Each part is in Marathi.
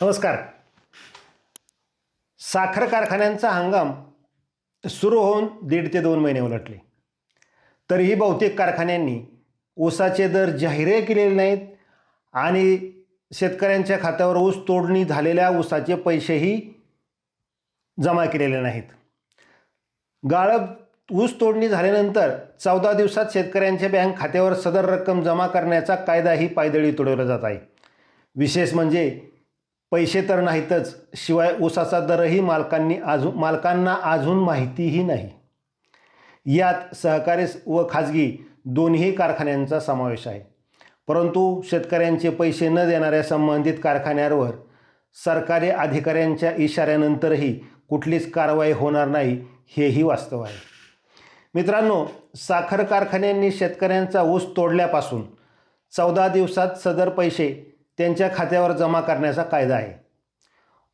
नमस्कार. साखर कारखान्यांचा हंगाम सुरू होऊन दीड ते दोन महिने उलटले. तरीही बहुतेक कारखान्यांनी ऊसाचे दर जाहीर केलेले नाहीत आणि शेतकऱ्यांच्या खात्यावर ऊस तोडणी झालेल्या ऊसाचे पैसेही जमा केलेले नाहीत. गाळप ऊस तोडणी झाल्यानंतर चौदा दिवसात शेतकऱ्यांच्या बँक खात्यावर सदर रक्कम जमा करण्याचा कायदाही पायदळी तुडवला जात आहे. विशेष म्हणजे पैसे तर नाहीतच शिवाय ऊसाचा दरही मालकांनी अजून मालकांना अजून माहितीही नाही. यात सहकारी व खाजगी दोन्ही कारखान्यांचा समावेश आहे. परंतु शेतकऱ्यांचे पैसे न देणाऱ्या संबंधित कारखान्यांवर सरकारी अधिकाऱ्यांच्या इशाऱ्यानंतरही कुठलीच कारवाई होणार नाही हेही वास्तव आहे. मित्रांनो साखर कारखान्यांनी शेतकऱ्यांचा ऊस तोडल्यापासून चौदा दिवसात सदर पैसे त्यांच्या खात्यावर जमा करण्याचा कायदा आहे.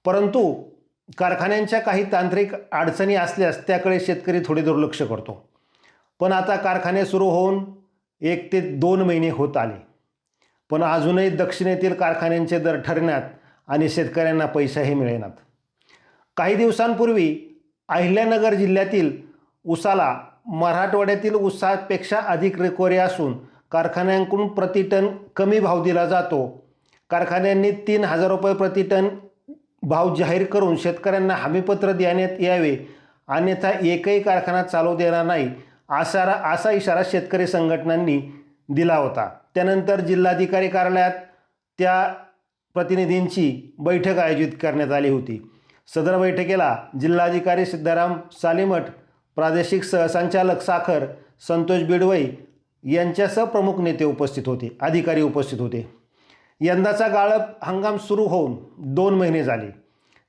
परंतु कारखान्यांच्या काही तांत्रिक अडचणी असल्यास त्याकडे शेतकरी थोडे दुर्लक्ष करतो. पण आता कारखाने सुरू होऊन एक ते दोन महिने होत आले. पण अजूनही दक्षिणेतील कारखान्यांचे दर ठरण्यात आणि शेतकऱ्यांना पैसाही मिळेनात. काही दिवसांपूर्वी अहिल्यानगर जिल्ह्यातील उसाला मराठवाड्यातील उसापेक्षा अधिक रिकव्हरी असून कारखान्यांकडून प्रतिटन कमी भाव दिला जातो कारखान्यांनी तीन हजार रुपये प्रतिटन भाव जाहीर करून शेतकऱ्यांना हमीपत्र देण्यात यावे. अन्यथा एकही कारखाना चालू देणार नाही असा असा इशारा शेतकरी संघटनांनी दिला होता. त्यानंतर जिल्हाधिकारी कार्यालयात त्या प्रतिनिधींची बैठक आयोजित करण्यात आली होती. सदर बैठकीला जिल्हाधिकारी सिद्धाराम सालीमठ प्रादेशिक सहसंचालक साखर संतोष बिडवई यांच्यासह प्रमुख नेते उपस्थित होते. अधिकारी उपस्थित होते. यंदाचा गाळप हंगाम सुरू होऊन दोन महिने झाले.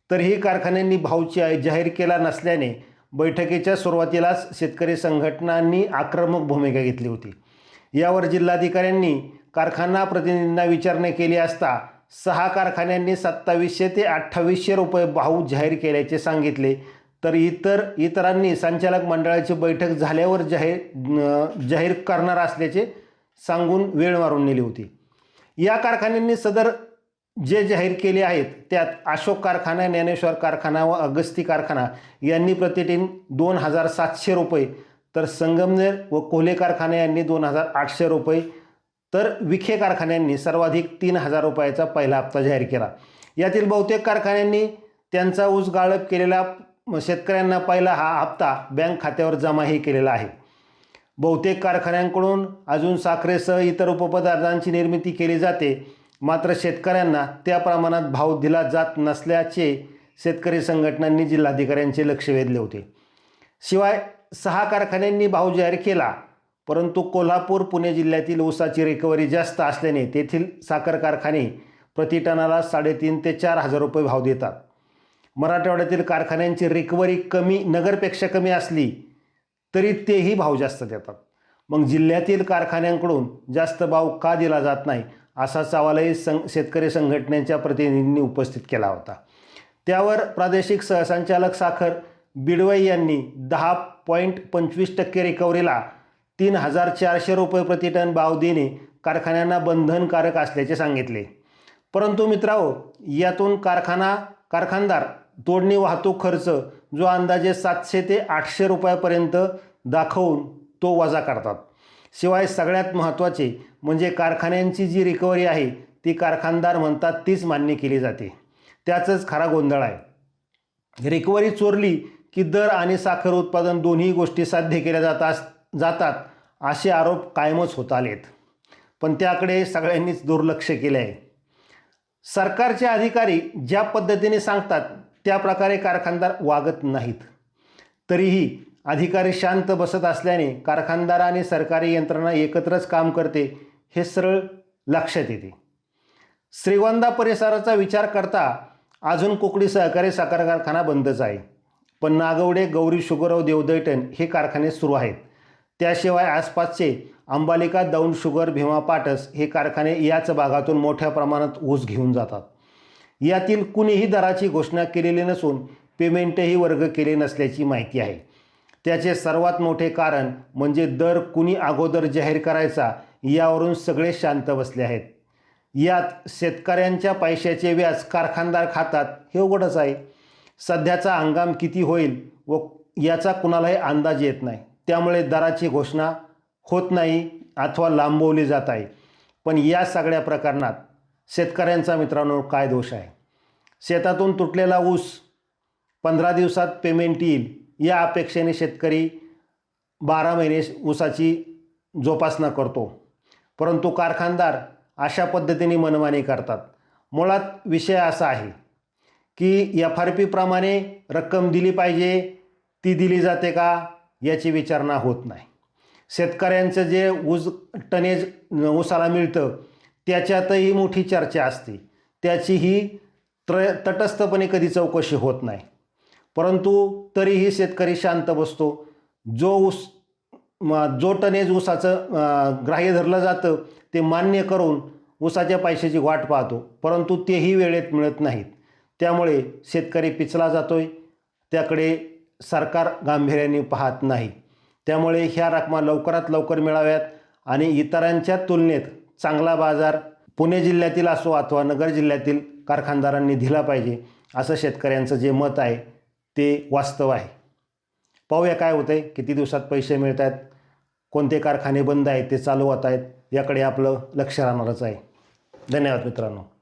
तरीही कारखान्यांनी भावची जाहीर केला नसल्याने बैठकीच्या सुरुवातीलाच शेतकरी संघटनांनी आक्रमक भूमिका घेतली होती. यावर जिल्हाधिकाऱ्यांनी कारखाना प्रतिनिधींना विचारणा केली असता सहा कारखान्यांनी सत्तावीसशे ते अठ्ठावीसशे रुपये भाव जाहीर केल्याचे सांगितले. तर इतर इतरांनी संचालक मंडळाची बैठक झाल्यावर जाहीर जाहीर करणार असल्याचे सांगून वेळ मारून नेली होती. या कारखान्यांनी सदर जे जाहीर केले आहेत त्यात अशोक कारखाना ज्ञानेश्वर कारखाना व अगस्ती कारखाना यांनी प्रतिदिन दोन हजार सातशे रुपये तर संगमनेर व कोल्हे कारखाना यांनी दोन हजार आठशे रुपये तर विखे कारखान्यांनी सर्वाधिक तीन हजार रुपयाचा पहिला हप्ता जाहीर केला. यातील बहुतेक कारखान्यांनी त्यांचा ऊस गाळप केलेला शेतकऱ्यांना पहिला हा हप्ता बँक खात्यावर जमाही केलेला आहे. बहुतेक कारखान्यांकडून अजून साखरेसह इतर उपपदार्थांची निर्मिती केली जाते. मात्र शेतकऱ्यांना त्या प्रमाणात भाव दिला जात नसल्याचे शेतकरी संघटनांनी जिल्हाधिकाऱ्यांचे लक्ष वेधले होते. शिवाय सहा कारखान्यांनी भाव जाहीर केला परंतु कोल्हापूर पुणे जिल्ह्यातील ऊसाची रिकव्हरी जास्त असल्याने तेथील साखर कारखाने प्रतिटनाला साडेतीन ते चार हजार रुपये भाव देतात. मराठवाड्यातील कारखान्यांची रिकव्हरी कमी नगरपेक्षा कमी असली तरी तेही भाव जास्त देतात. मग जिल्ह्यातील कारखान्यांकडून जास्त भाव का दिला जात नाही असा सवालही सं शेतकरी संघटनेच्या प्रतिनिधींनी उपस्थित केला होता. त्यावर प्रादेशिक सहसंचालक साखर बिडवई यांनी दहा पॉईंट पंचवीस टक्के रिकव्हरीला तीन हजार चारशे रुपये प्रतिटन भाव देणे कारखान्यांना बंधनकारक असल्याचे सांगितले. परंतु मित्रांनो यातून कारखाना कारखानदार तोडणी वाहतूक खर्च जो अंदाजे सातशे ते आठशे रुपयापर्यंत दाखवून तो वजा करतात. शिवाय सगळ्यात महत्त्वाचे म्हणजे कारखान्यांची जी रिकव्हरी आहे ती कारखानदार म्हणतात तीच मान्य केली जाते. त्याचंच खरा गोंधळ आहे. रिकव्हरी चोरली की दर आणि साखर उत्पादन दोन्ही गोष्टी साध्य केल्या जातात जातात असे आरोप कायमच होत आलेत. पण त्याकडे सगळ्यांनीच दुर्लक्ष केले आहे सरकारचे अधिकारी ज्या पद्धतीने सांगतात त्या प्रकारे कारखानदार वागत नाहीत. तरीही अधिकारी शांत बसत असल्याने कारखानदार आणि सरकारी यंत्रणा एकत्रच काम करते हे सरळ लक्षात येते. श्रीगोंदा परिसराचा विचार करता अजून कुकडी सहकारी साखर कारखाना बंदच आहे. पण नागवडे गौरी शुगरव देवदैटन हे कारखाने सुरू आहेत. त्याशिवाय आसपासचे अंबालिका दौंड शुगर भीमा पाटस हे कारखाने याच भागातून मोठ्या प्रमाणात ऊस घेऊन जातात. यातील कुणीही दराची घोषणा केलेली नसून पेमेंटही वर्ग केले नसल्याची माहिती आहे. त्याचे सर्वात मोठे कारण म्हणजे दर कुणी अगोदर जाहीर करायचा यावरून सगळे शांत बसले आहेत. यात शेतकऱ्यांच्या पैशाचे व्याज कारखानदार खातात हे उघडच आहे. सध्याचा हंगाम किती होईल व याचा कुणालाही अंदाज येत नाही. त्यामुळे दराची घोषणा होत नाही अथवा लांबवली जात आहे. पण या सगळ्या प्रकरणात शेतकऱ्यांचा मित्रांनो काय दोष आहे? शेतातून तुटलेला ऊस पंधरा दिवसात पेमेंट येईल या अपेक्षेने शेतकरी बारा महिने ऊसाची जोपासना करतो. परंतु कारखानदार अशा पद्धतीने मनमानी करतात. मुळात विषय असा आहे की एफ आर पीप्रमाणे रक्कम दिली पाहिजे ती दिली जाते का याची विचारणा होत नाही. शेतकऱ्यांचं जे ऊस टनेज ऊसाला मिळतं त्याच्यातही मोठी चर्चा असते. त्याचीही त्र तटस्थपणे कधी चौकशी होत नाही. परंतु तरीही शेतकरी शांत बसतो. जो ऊस जो टनेज ऊसाचं ग्राह्य धरलं जातं ते मान्य करून ऊसाच्या पैशाची वाट पाहतो. परंतु तेही वेळेत मिळत नाहीत. त्यामुळे शेतकरी पिचला जातोय. त्याकडे सरकार गांभीर्याने पाहत नाही. त्यामुळे ह्या रकमा लवकरात लवकर मिळाव्यात आणि इतरांच्या तुलनेत चांगला बाजार पुणे जिल्ह्यातील असो अथवा नगर जिल्ह्यातील कारखानदारांनी दिला पाहिजे असं शेतकऱ्यांचं जे मत आहे ते वास्तव आहे. पाहूया काय होतं आहे किती दिवसात पैसे मिळत आहेत कोणते कारखाने बंद आहेत ते चालू होत आहेत याकडे आपलं लक्ष राहणारच आहे. धन्यवाद मित्रांनो.